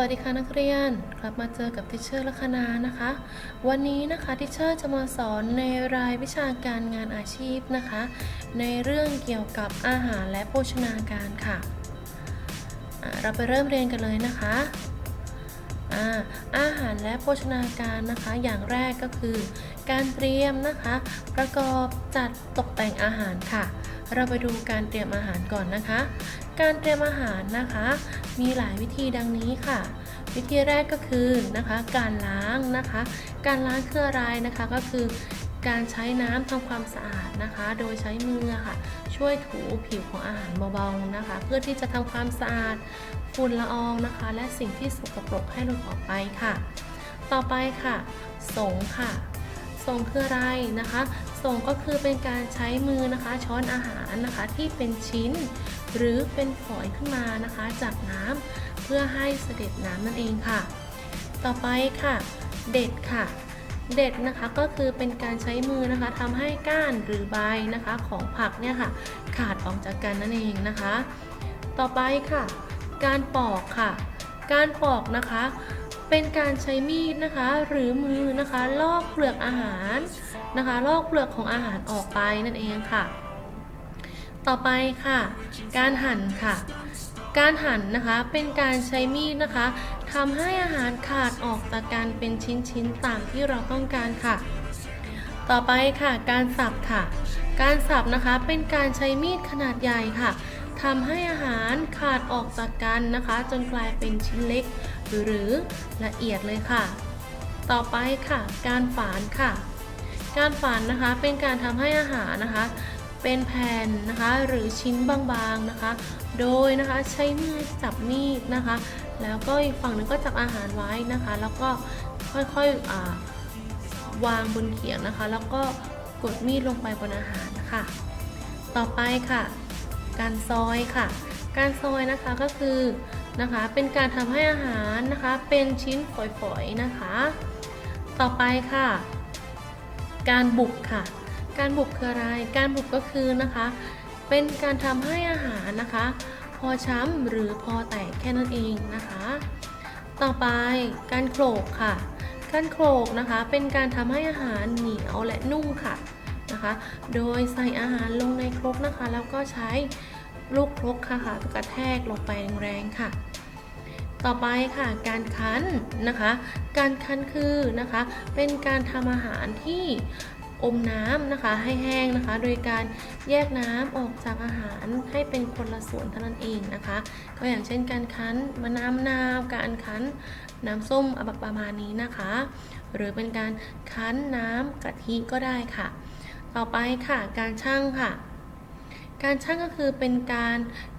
วัสดีค่ะนักเรียนกลับมาเจอกับทิเชอร์ลัคนานะคะ วันนี้นะคะทิเชอร์จะมาสอนในรายวิชาการงานอาชีพนะคะ ในเรื่องเกี่ยวกับอาหารและโภชนาการค่ะเราไปเริ่มเรียนกันเลยนะคะอาอาหารและโภชนาการนะคะ อย่างแรกก็คือ การเตรียมนะคะ ประกอบจัดตกแต่งอาหารค่ะ เราไปดูการเตรียมอาหารก่อนนะคะ การเตรียมอาหารนะคะ มีหลายวิธีดังนี้ค่ะ วิธีแรกก็คือนะคะ การล้างนะคะ การล้างคืออะไรนะคะก็คือการใช้น้ำทำความสะอาดนะคะ โดยใช้มือค่ะ ช่วยถูผิวของอาหารเบาๆนะคะ เพื่อที่จะทำความสะอาดฝุ่นละอองนะคะ และสิ่งที่สกปรกให้หลุดออกไปค่ะ ต่อไปค่ะ สงค่ะส่งคืออะไรนะคะ ส่งก็คือเป็นการใช้มือนะคะ ช้อนอาหารนะคะที่เป็นชิ้น หรือเป็นฝอยขึ้นมานะคะ จากน้ำเพื่อให้เสด็จน้ำนั่นเองค่ะ ต่อไปค่ะ เด็ดค่ะ เด็ดนะคะก็คือเป็นการใช้มือนะคะทำให้ก้านหรือใบนะคะของผักเนี่ยค่ะ ขาดออกจากกันนั่นเองนะคะ ต่อไปค่ะ การปอกค่ะ การปอกนะคะเป็นการใช้มีดนะคะ หรือมือนะคะลอกเปลือกอาหาร นะคะลอกเปลือกของอาหารออกไปนั่นเองค่ะ ต่อไปค่ะ การหั่นค่ะ การหั่นนะคะเป็นการใช้มีดนะคะทำให้อาหารขาดออกจากการเป็นชิ้นๆตามที่เราต้องการค่ะ ต่อไปค่ะ การสับค่ะ การสับนะคะเป็นการใช้มีดขนาดใหญ่ค่ะทำให้อาหารขาดออกจากกันนะคะ จนกลายเป็นชิ้นเล็ก หรือละเอียดเลยค่ะ ต่อไปค่ะ การฝานค่ะ การฝานนะคะเป็นการทำให้อาหารนะคะ เป็นแผ่นนะคะหรือชิ้นบางๆนะคะ โดยนะคะใช้มือจับมีดนะคะ แล้วก็อีกฝั่งหนึ่งก็จับอาหารไว้นะคะ แล้วก็ค่อยๆวางบนเขียงนะคะ แล้วก็กดมีดลงไปบนอาหารค่ะ ต่อไปค่ะ การซอยค่ะ การซอยนะคะก็คือนะคะเป็นการทำให้อาหารนะคะเป็นชิ้นฝอยๆนะคะ ต่อไปค่ะ การบุกค่ะ การบุกคืออะไร การบุกก็คือนะคะ เป็นการทำให้อาหารนะคะ พอช้ำหรือพอแตกแค่นั้นเองนะคะ ต่อไปการโขลกค่ะ การโขลกนะคะเป็นการทำให้อาหารเหนียวและนุ่มค่ะนะคะ โดยใส่อาหารลงในครกนะคะ แล้วก็ใช้ลูกครกค่ะค่ะกระแทกลงไปแรงๆค่ะ ต่อไปค่ะการคั้นนะคะ การคั้นคือนะคะ เป็นการทำอาหารที่อมน้ำนะคะให้แห้งนะคะ โดยการแยกน้ำออกจากอาหารให้เป็นคนละส่วนเท่านั้นเองนะคะ ก็อย่างเช่นการคั้นมะนาวมะนาวการคั้นน้ำส้มแบบประมาณนี้นะคะ หรือเป็นการคั้นน้ำกะทิก็ได้ค่ะ ต่อไปค่ะการชั่งค่ะ การชั่งก็คือเป็นการ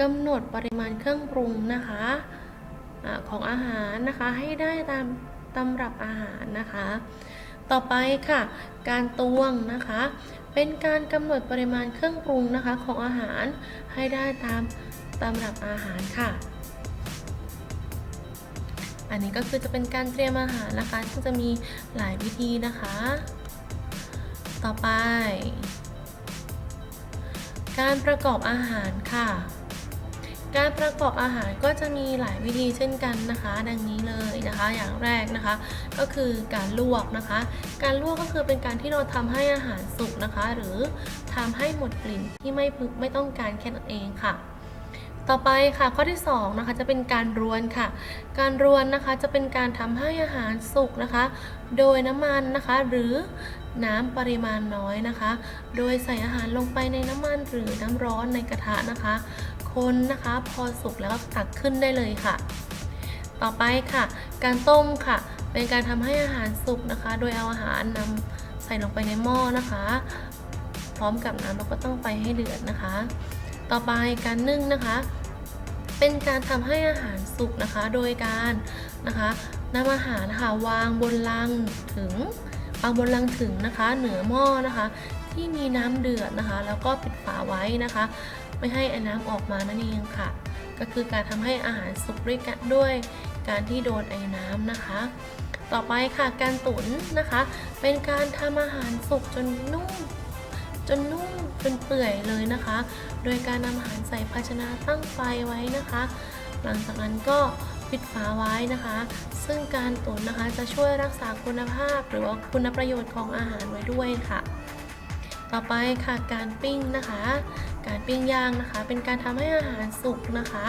กำหนดปริมาณเครื่องปรุงนะคะ ของอาหารนะคะให้ได้ตามตำรับอาหารนะคะ ต่อไปค่ะ การตวงนะคะ เป็นการกำหนดปริมาณเครื่องปรุงนะคะของอาหารให้ได้ตามตำรับอาหารค่ะอันนี้ก็คือจะเป็นการเตรียมอาหารนะคะซึ่งจะมีหลายวิธีนะคะ ต่อไป การประกอบอาหารค่ะ การประกอบอาหารก็จะมีหลายวิธีเช่นกันนะคะ ดังนี้เลยนะคะ อย่างแรกนะคะ ก็คือการลวกนะคะ การลวกก็คือเป็นการที่เราทำให้อาหารสุกนะคะ หรือทำให้หมดกลิ่นที่ไม่พึกไม่ต้องการแค่นั้นเองค่ะต่อไปค่ะข้อที่2นะคะจะเป็นการรวนค่ะ การรวนนะคะจะเป็นการทำให้อาหารสุกนะคะ โดยน้ำมันนะคะ หรือน้ำปริมาณน้อยนะคะ โดยใส่อาหารลงไปในน้ำมันหรือน้ำร้อนในกระทะนะคะ คนนะคะ พอสุกแล้วก็ตักขึ้นได้เลยค่ะ ต่อไปค่ะ การต้มค่ะ เป็นการทำให้อาหารสุกนะคะ โดยเอาอาหารนำใส่ลงไปในหม้อนะคะ พร้อมกับน้ำเราก็ต้องไปให้เดือดนะคะ ต่อไปการนึ่งนะคะ เป็นการทำให้อาหารสุกนะคะ โดยการนะคะนำอาหารค่ะวางบนลังถึงวางบนลังถึงนะคะ เหนือหม้อนะคะ ที่มีน้ำเดือดนะคะ แล้วก็ปิดฝาไว้นะคะ ไม่ให้อน้ำออกมานั่นเองค่ะ ก็คือการทำให้อาหารสุกด้วยกันด้วยการที่โดนไอ้น้ำนะคะ ต่อไปค่ะการตุ๋นนะคะ เป็นการทำอาหารสุกจนนุ่มจนนุ่มจนเปื่อยเลยนะคะ โดยการนำอาหารใส่ภาชนะตั้งไฟไว้นะคะ หลังจากนั้นก็ปิดฝาไว้นะคะ ซึ่งการตุ๋นนะคะจะช่วยรักษาคุณภาพหรือว่าคุณประโยชน์ของอาหารไว้ด้วยค่ะ ต่อไปค่ะการปิ้งนะคะ การปิ้งย่างนะคะ เป็นการทำให้อาหารสุกนะคะ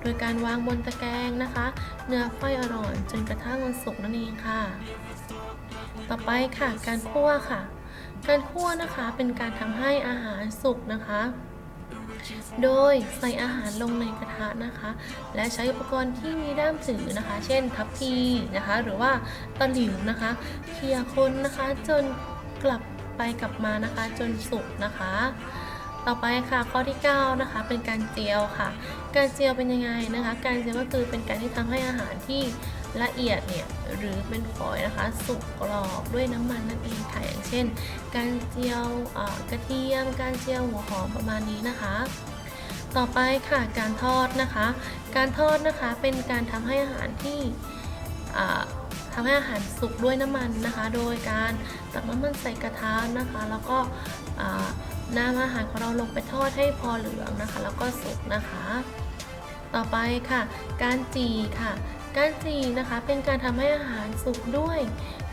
โดยการวางบนตะแกรงนะคะ เนื้อไฟอร่อนจนกระทั่งมันสุกนั่นเองค่ะ ต่อไปค่ะการคั่วค่ะ การคั่วนะคะเป็นการทำให้อาหารสุกนะคะโดยใส่อาหารลงในกระทะนะคะ และใช้อุปกรณ์ที่มีด้ามถือนะคะ เช่นทัพพีนะคะ หรือว่าตะหลิวนะคะ เคี่ยคนนะคะ จนกลับ ไปกลับมานะคะจนสุกนะคะ ต่อไปค่ะข้อที่9นะคะเป็นการเจียวค่ะ การเจียวเป็นยังไงนะคะ การเจียวก็คือเป็นการที่ทำให้อาหารที่ละเอียดเนี่ยหรือเป็นฝอยนะคะ สุกกรอบด้วยน้ำมันนั่นเองค่ะอย่างเช่น การเจียวกระเทียม การเจียวหัวหอมประมาณนี้นะคะ ต่อไปค่ะการทอดนะคะ การทอดนะคะเป็นการทำให้อาหารที่ อ่าทำให้อาหารสุกด้วยน้ำมันนะคะ โดยการตักน้ำมันใส่กระทะนะคะ แล้วก็นำอาหารของเราลงไปทอดให้พอเหลืองนะคะ แล้วก็สุกนะคะ ต่อไปค่ะ การจีค่ะ การจีนะคะเป็นการทำให้อาหารสุกด้วย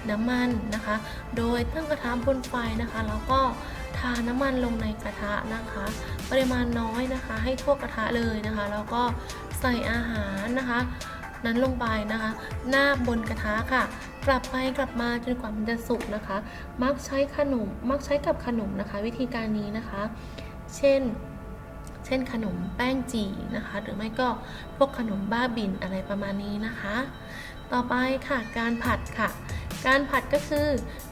น้ำมันนะคะ โดยตั้งกระทะบนไฟนะคะ แล้วก็ทาน้ำมันลงในกระทะนะคะ ปริมาณน้อยนะคะ ให้ทั่วกระทะเลยนะคะ แล้วก็ใส่อาหารนะคะ นั้นลงไปนะคะ หน้าบนกระทะค่ะ กลับไปกลับมาจนกว่ามันจะสุกนะคะ มักใช้ขนมมักใช้กับขนมนะคะ วิธีการนี้นะคะ เช่น เช่นขนมแป้งจีนะคะ หรือไม่ก็พวกขนมบ้าบินอะไรประมาณนี้นะคะ ต่อไปค่ะการผัดค่ะการผัดก็คือ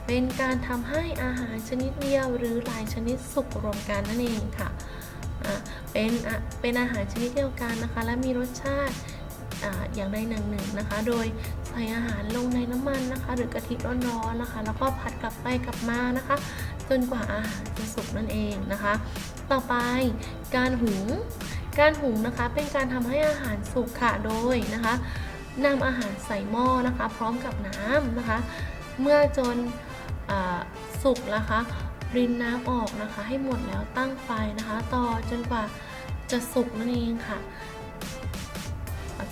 เป็นการทำให้อาหารชนิดเดียวหรือหลายชนิดสุกรวมกันนั่นเองค่ะ เป็นเป็นอาหารชนิดเดียวกันนะคะ และมีรสชาติ อย่างใดหนึ่งหนึ่งนะคะ โดยใส่อาหารลงในน้ำมันนะคะ หรือกะทิร้อนๆนะคะ แล้วก็ผัดกลับไปกลับมานะคะ จนกว่าอาหารจะสุกนั่นเองนะคะ ต่อไปการหุงการหุงนะคะเป็นการทำให้อาหารสุกค่ะโดยนะคะนำอาหารใส่หม้อนะคะ พร้อมกับน้ำนะคะ เมื่อจนอสุกนะคะรินน้ำออกนะคะ ให้หมดแล้วตั้งไฟนะคะ ต่อจนกว่าจะสุกนั่นเองค่ะ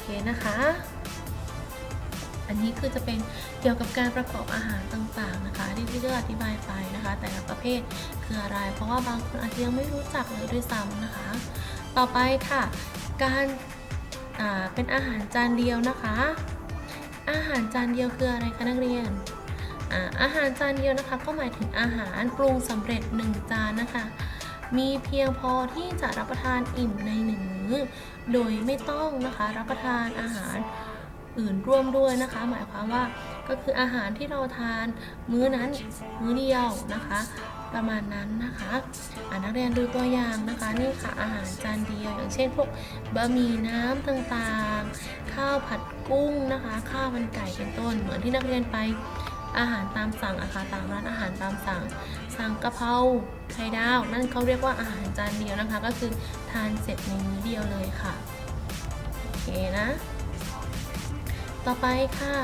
เคนะคะ อันนี้คือจะเป็นเกี่ยวกับการประกอบอาหารต่างๆนะคะ ที่ที่เลืออธิบายไปนะคะ แต่ละประเภทคืออะไร เพราะว่าบางคนอาจจะยังไม่รู้จักเลยด้วยซ้ำนะคะ ต่อไปค่ะ การเป็นอาหารจานเดียวนะคะ อาหารจานเดียวคืออะไรคะนักเรียนอาอาหารจานเดียวนะคะก็หมายถึงอาหารปรุงสำเร็จหนึ่งจานนะคะ มีเพียงพอที่จะรับประทานอิ่มในหนึ่ง โดยไม่ต้องนะคะรับประทานอาหารอื่นร่วมด้วยนะคะ หมายความว่าก็คืออาหารที่เราทานมื้อนั้นมื้อเดียวนะคะ ประมาณนั้นนะคะอ่านักเรียนดูตัวอย่างนะคะนี่ค่ะอาหารจานเดียวอย่างเช่นพวกบะหมี่น้ำต่างๆ ข้าวผัดกุ้งนะคะ ข้าวมันไก่เป็นต้นเหมือนที่นักเรียนไป อาหารตามสั่งอาคาตามร้านอาหารตามสั่ง สั่งกะเพราไข่ดาว นั่นเขาเรียกว่าอาหารจานเดียวนะคะ ก็คือทานเสร็จในมื้อเดียวเลยค่ะ โอเคนะ ต่อไปค่ะ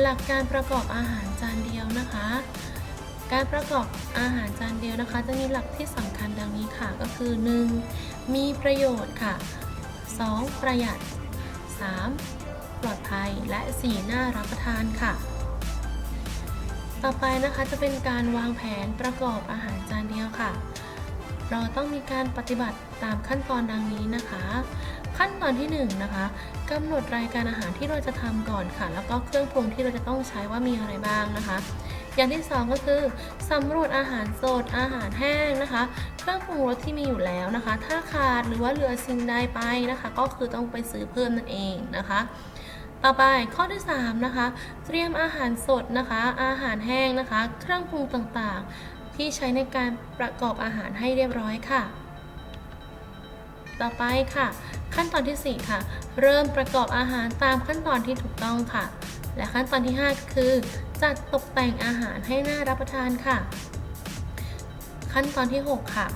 หลักการประกอบอาหารจานเดียวนะคะ การประกอบอาหารจานเดียวนะคะ จะมีหลักที่สำคัญดังนี้ค่ะ ก็คือ 1. มีประโยชน์ค่ะ 2. ประหยัด 3. ปลอดภัยและ 4. น่ารับประทานค่ะ ต่อไปนะคะจะเป็นการวางแผนประกอบอาหารจานเดียวค่ะ เราต้องมีการปฏิบัติตามขั้นตอนดังนี้นะคะ ขั้นตอนที่1นงนะคะกำหนดรายการอาหารที่เราจะทำก่อนค่ะ แล้วก็เครื่องปรุงที่เราจะต้องใช้ว่ามีอะไรบ้างนะคะ อย่างที่ 2 ก็คือสำรวจอาหารสดอาหารแห้งนะคะ เครื่องปรุงรสที่มีอยู่แล้วนะคะ ถ้าขาดหรือว่าเหลือสิ่งใดไปนะคะ ก็คือต้องไปซื้อเพิ่มนั่นเองนะคะ ต่อไปข้อที่3นะคะ เตรียมอาหารสดนะคะ อาหารแห้งนะคะ เครื่องปรุงต่างๆ ที่ใช้ในการประกอบอาหารให้เรียบร้อยค่ะ ต่อไปค่ะ ขั้นตอนที่ 4 ค่ะ เริ่มประกอบอาหารตามขั้นตอนที่ถูกต้องค่ะ และขั้นตอนที่ 5 คือ จัดตกแต่งอาหารให้น่ารับประทานค่ะ ขั้นตอนที่ 6 ค่ะ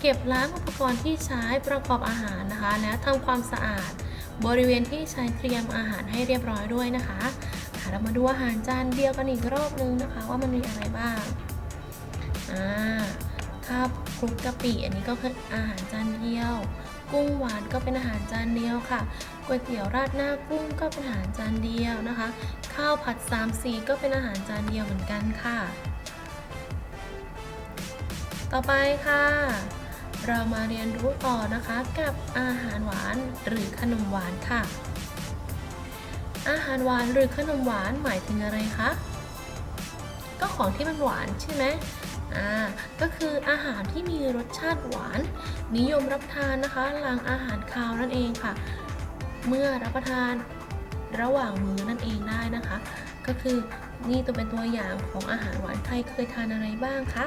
เก็บล้างอุปกรณ์ที่ใช้ประกอบอาหารนะคะ และทำความสะอาด บริเวณที่ใช้เตรียมอาหารให้เรียบร้อยด้วยนะคะค่ะเรามาดูอาหารจานเดียวกันอีกรอบนึงนะคะ ว่ามันมีอะไรบ้างอ่าข้าวคลุกกะปิอันนี้ก็คืออาหารจานเดียว กุ้งหวานก็เป็นอาหารจานเดียวค่ะก๋วยเตี๋ยวราดหน้ากุ้งก็เป็นอาหารจานเดียวนะคะ ข้าวผัดสามสีก็เป็นอาหารจานเดียวเหมือนกันค่ะ ต่อไปค่ะ เรามาเรียนรู้ต่อนะคะกับอาหารหวานหรือขนมหวานค่ะ อาหารหวานหรือขนมหวานหมายถึงอะไรคะ ก็ของที่มันหวานใช่ไหมอ่า ก็คืออาหารที่มีรสชาติหวาน นิยมรับทานนะคะ หลังอาหารคาวนั่นเองค่ะ เมื่อรับประทานระหว่างมื้อนั่นเองได้นะคะ ก็คือนี่ตัวเป็นตัวอย่างของอาหารหวานใครเคยทานอะไรบ้างคะ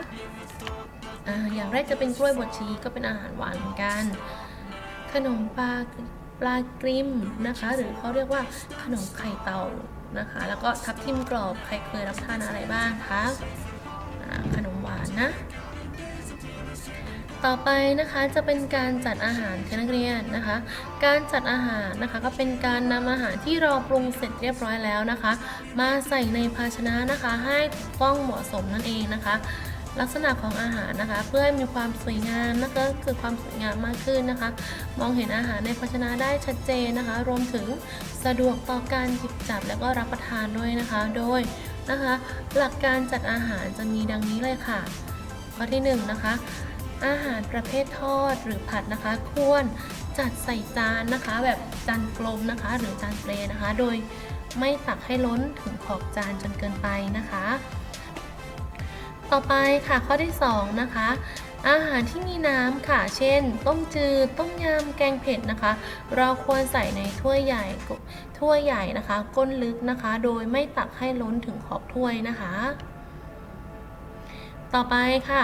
อย่างแรกจะเป็นกล้วยบดชีก็เป็นอาหารหวานเหมือนกัน ขนมปลาปลากริมนะคะ หรือเขาเรียกว่าขนมไข่เต่านะคะ แล้วก็ทับทิมกรอบใครเคยรับทานอะไรบ้างคะขนมหวานนะ ต่อไปนะคะจะเป็นการจัดอาหารค่ะนักเรียนนะคะ การจัดอาหารนะคะก็เป็นการนำอาหารที่เราปรุงเสร็จเรียบร้อยแล้วนะคะ มาใส่ในภาชนะนะคะให้ถูกต้องเหมาะสมนั่นเองนะคะ ลักษณะของอาหารนะคะ เพื่อให้มีความสวยงามนะคะเกิดความสวยงามมากขึ้นนะคะ มองเห็นอาหารในภาชนะได้ชัดเจนนะคะ รวมถึงสะดวกต่อการหยิบจับแล้วก็รับประทานด้วยนะคะ โดยนะคะ หลักการจัดอาหารจะมีดังนี้เลยค่ะ ข้อที่1นงนะคะอาหารประเภททอดหรือผัดนะคะ ควรจัดใส่จานนะคะ แบบจานกลมนะคะ หรือจานเปลนะคะ โดยไม่ตักให้ล้นถึงขอบจานจนเกินไปนะคะ ต่อไปค่ะข้อที่ 2 นะคะ อาหารที่มีน้ำค่ะ เช่น ต้มจืด ต้มยำ แกงเผ็ดนะคะ เราควรใส่ในถ้วยใหญ่ ถ้วยใหญ่นะคะ ก้นลึกนะคะ โดยไม่ตักให้ล้นถึงขอบถ้วยนะคะ ต่อไปค่ะ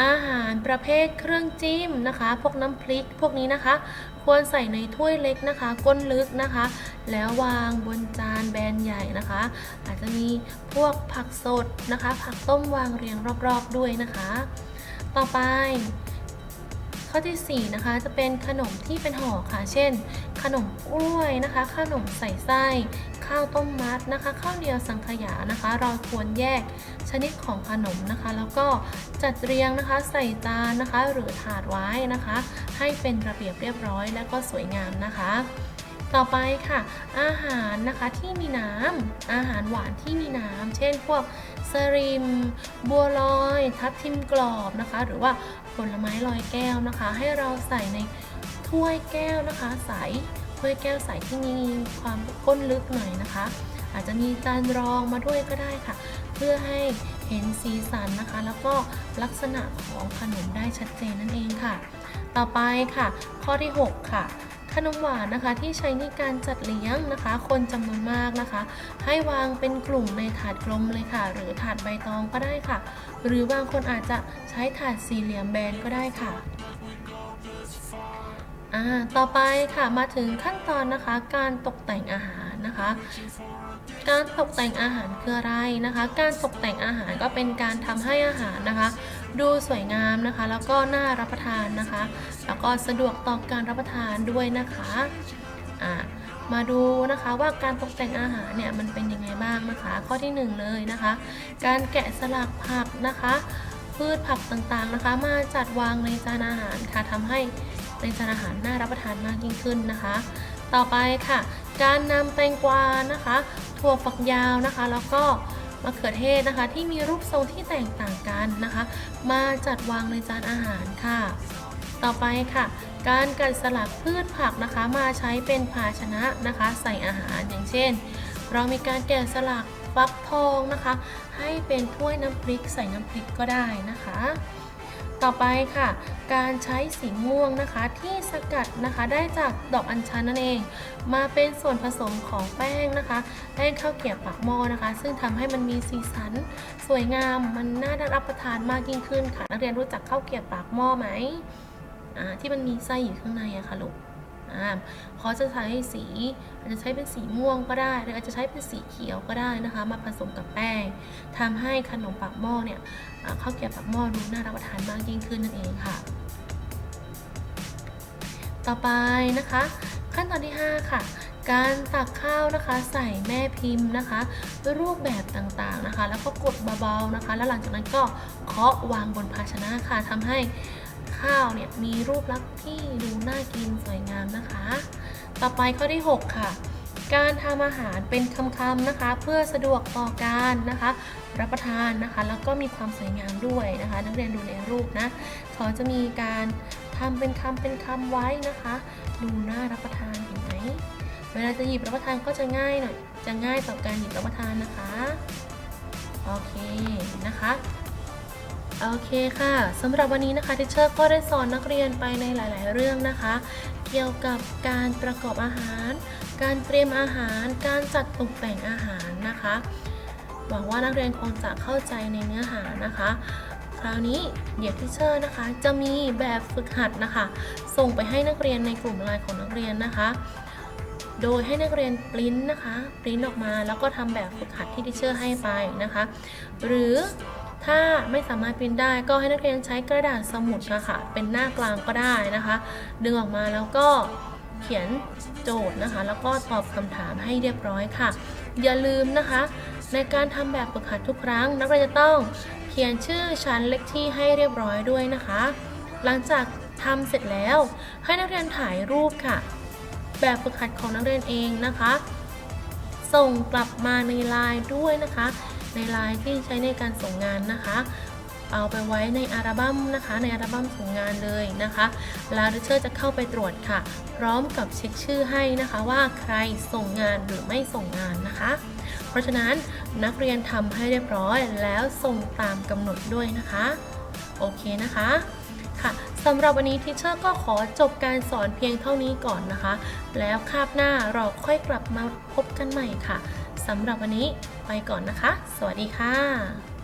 อาหารประเภทเครื่องจิ้มนะคะ พวกน้ำพริกพวกนี้นะคะ ควรใส่ในถ้วยเล็กนะคะ ก้นลึกนะคะ แล้ววางบนจานแบนใหญ่นะคะ อาจจะมีพวกผักสดนะคะ ผักต้มวางเรียงรอบๆด้วยนะคะ ต่อไปข้อที่4นะคะจะเป็นขนมที่เป็นห่อค่ะ เช่น ขนมกล้วยนะคะ ขนมใส่ไส้ ข้าวต้มมัดนะคะ ข้าวเหนียวสังขยานะคะ เราควรแยกชนิดของขนมนะคะ แล้วก็จัดเรียงนะคะ ใส่จานนะคะ หรือถาดไว้นะคะ ให้เป็นระเบียบเรียบร้อยและก็สวยงามนะคะ ต่อไปค่ะ อาหารนะคะที่มีน้ำอาหารหวานที่มีน้ำเช่นพวกสริม บัวลอย ทับทิมกรอบนะคะ หรือว่าผลไม้ลอยแก้วนะคะ ให้เราใส่ในถ้วยแก้วนะคะ ใสถ้วยแก้วใสที่มีความก้นลึกหน่อยนะคะ อาจจะมีจานรองมาด้วยก็ได้ค่ะ เพื่อให้เห็นสีสันนะคะ แล้วก็ลักษณะของขนมได้ชัดเจนนั่นเองค่ะ ต่อไปค่ะ ข้อที่ 6 ค่ะขนมหวานนะคะที่ใช้ในการจัดเลี้ยงนะคะ คนจำนวนมากนะคะ ให้วางเป็นกลุ่มในถาดกลมเลยค่ะ หรือถาดใบตองก็ได้ค่ะ หรือบางคนอาจจะใช้ถาดสี่เหลี่ยมแบนก็ได้ค่ะอ่าต่อไปค่ะมาถึงขั้นตอนนะคะ การตกแต่งอาหารนะคะ การตกแต่งอาหารคืออะไรนะคะ การตกแต่งอาหารก็เป็นการทำให้อาหารนะคะ ดูสวยงามนะคะ แล้วก็น่ารับประทานนะคะ แล้วก็สะดวกต่อการรับประทานด้วยนะคะอ่ามาดูนะคะว่าการตกแต่งอาหารเนี่ยมันเป็นยังไงบ้างนะคะ ข้อที่หนึ่งเลยนะคะ การแกะสลักผักนะคะ พืชผักต่างๆนะคะ มาจัดวางในจานอาหารค่ะทำให้ในจานอาหารน่ารับประทานมากยิ่งขึ้นนะคะ ต่อไปค่ะ การนำแตงกวานะคะ ถั่วฝักยาวนะคะ แล้วก็ มะเขือเทศนะคะ ที่มีรูปทรงที่แตกต่างกันนะคะ มาจัดวางในจานอาหารค่ะ ต่อไปค่ะ การกัดสลักพืชผักนะคะ มาใช้เป็นภาชนะนะคะ ใส่อาหารอย่างเช่น เรามีการแกะสลักฟักทองนะคะ ให้เป็นถ้วยน้ำพริกใส่น้ำพริกก็ได้นะคะ ต่อไปค่ะ การใช้สีม่วงนะคะที่สกัดนะคะได้จากดอกอัญชันนั่นเอง มาเป็นส่วนผสมของแป้งนะคะ แป้งข้าวเกรี๊ยวปากหม้อนะคะ ซึ่งทำให้มันมีสีสัน สวยงามมันน่ารับประทานมากยิ่งขึ้นค่ะ นักเรียนรู้จักข้าวเกรี๊ยวปากหม้อไหมที่มันมีไส้อยู่ข้างในอะค่ะลูก อ่าเขาจะใช้สีอาจจะใช้เป็นสีม่วงก็ได้ หรืออาจจะใช้เป็นสีเขียวก็ได้นะคะ มาผสมกับแป้งทำให้ขนมปากหม้อเนี่ยข้าวเกรี๊ยวปากหม้อดูน่ารับประทานมากยิ่งขึ้นนั่นเองค่ะ ต่อไปนะคะ ขั้นตอนที่ 5 ค่ะการตักข้าวนะคะใส่แม่พิมพ์นะคะรูปแบบต่างๆนะคะ แล้วก็กดเบาๆนะคะ แล้วหลังจากนั้นก็เคาะวางบนภาชนะค่ะทำให้ ข้าวเนี่ยมีรูปลักษณ์ที่ดูน่ากินสวยงามนะคะ ต่อไปข้อที่ 6 ค่ะ การทำอาหารเป็นคำๆนะคะ เพื่อสะดวกต่อการนะคะ รับประทานนะคะ แล้วก็มีความสวยงามด้วยนะคะ นักเรียนดูในรูปนะเขาจะมีการทำเป็นคำเป็นคำไว้นะคะ ดูน่ารับประทานเห็นไหมเวลาจะหยิบรับประทานก็จะง่ายหน่อยจะง่ายต่อการหยิบรับประทานนะคะโอเคนะคะ โอเคค่ะสำหรับวันนี้นะคะทิเชอร์ก็ได้สอนนักเรียนไปในหลาย ๆ เรื่องนะคะ เกี่ยวกับการประกอบอาหาร การเตรียมอาหาร การจัดตกแต่งอาหารนะคะ หวังว่านักเรียนคงจะเข้าใจในเนื้อหานะคะ คราวนี้เดี๋ยวทิเชอร์นะคะ จะมีแบบฝึกหัดนะคะ ส่งไปให้นักเรียนในกลุ่มไลน์ของนักเรียนนะคะ โดยให้นักเรียนปริ้นนะคะปริ้นออกมาแล้วก็ทำแบบฝึกหัดที่ทิเชอร์ให้ไปนะคะ หรือ ถ้าไม่สามารถปริ้นได้ก็ให้นักเรียนใช้กระดาษสมุดนะคะเป็นหน้ากลางก็ได้นะคะ ดึงออกมาแล้วก็เขียนโจทย์นะคะ แล้วก็ตอบคำถามให้เรียบร้อยค่ะ อย่าลืมนะคะ ในการทำแบบฝึกหัดทุกครั้ง นักเรียนจะต้องเขียนชื่อชั้นเลขที่ให้เรียบร้อยด้วยนะคะ หลังจากทำเสร็จแล้วให้นักเรียนถ่ายรูปค่ะ แบบฝึกหัดของนักเรียนเองนะคะ ส่งกลับมาในไลน์ด้วยนะคะ ในไลน์ที่ใช้ในการส่งงานนะคะ เอาไปไว้ในอัลบั้มนะคะ ในอัลบั้มส่งงานเลยนะคะแล้วดิเชอร์จะเข้าไปตรวจค่ะ พร้อมกับเช็คชื่อให้นะคะว่าใครส่งงานหรือไม่ส่งงานนะคะ เพราะฉะนั้นนักเรียนทำให้เรียบร้อยแล้วส่งตามกำหนดด้วยนะคะโอเคนะคะค่ะสำหรับวันนี้ทิเชอร์ก็ขอจบการสอนเพียงเท่านี้ก่อนนะคะ แล้วคาบหน้าเราค่อยกลับมาพบกันใหม่ค่ะสำหรับวันนี้ ไปก่อนนะคะ สวัสดีค่ะ